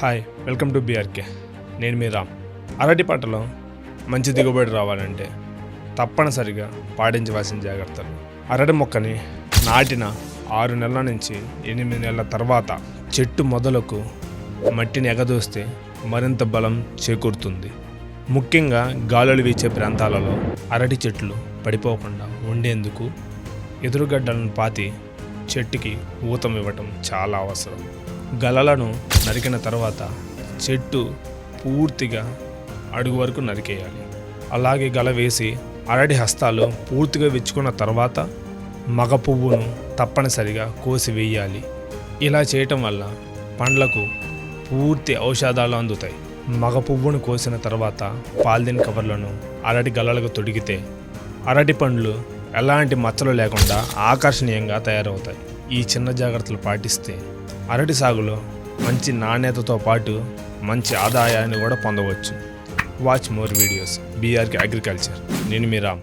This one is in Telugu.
Hi welcome to BRK. నేను మీ రామ్. అరటి పంటలో మంచి దిగుబడి రావాలంటే తప్పనిసరిగా పాటించవలసిన జాగ్రత్తలు. అరటి మొక్కని నాటిన ఆరు నెలల నుంచి ఎనిమిది నెలల తర్వాత చెట్టు మొదలకు మట్టిని ఎగదోస్తే మరింత బలం చేకూరుతుంది. ముఖ్యంగా గాలులు వీచే ప్రాంతాలలో అరటి చెట్లు పడిపోకుండా ఉండేందుకు ఎదురుగడ్డలను పాతి చెట్టుకి ఊతం ఇవ్వటం చాలా అవసరం. గలలను నరికిన తర్వాత చెట్టు పూర్తిగా అడుగు వరకు నరికేయాలి. అలాగే గల వేసి అరటి హస్తాలు పూర్తిగా విచ్చుకున్న తర్వాత మగ పువ్వును తప్పనిసరిగా కోసి వేయాలి ఇలా చేయటం వల్ల పండ్లకు పూర్తి ఔషధాలు అందుతాయి. మగ పువ్వును కోసిన తర్వాత పాలిథిన్ కవర్లను అరటి గలలకు తొడిగితే అరటి పండ్లు ఎలాంటి మచ్చలు లేకుండా ఆకర్షణీయంగా తయారవుతాయి. ఈ చిన్న జాగ్రత్తలు పాటిస్తే అరటి సాగులో మంచి నాణ్యతతో పాటు మంచి ఆదాయాన్ని కూడా పొందవచ్చు. వాచ్ మోర్ వీడియోస్ బీఆర్కి అగ్రికల్చర్ నేను మీ రామ్.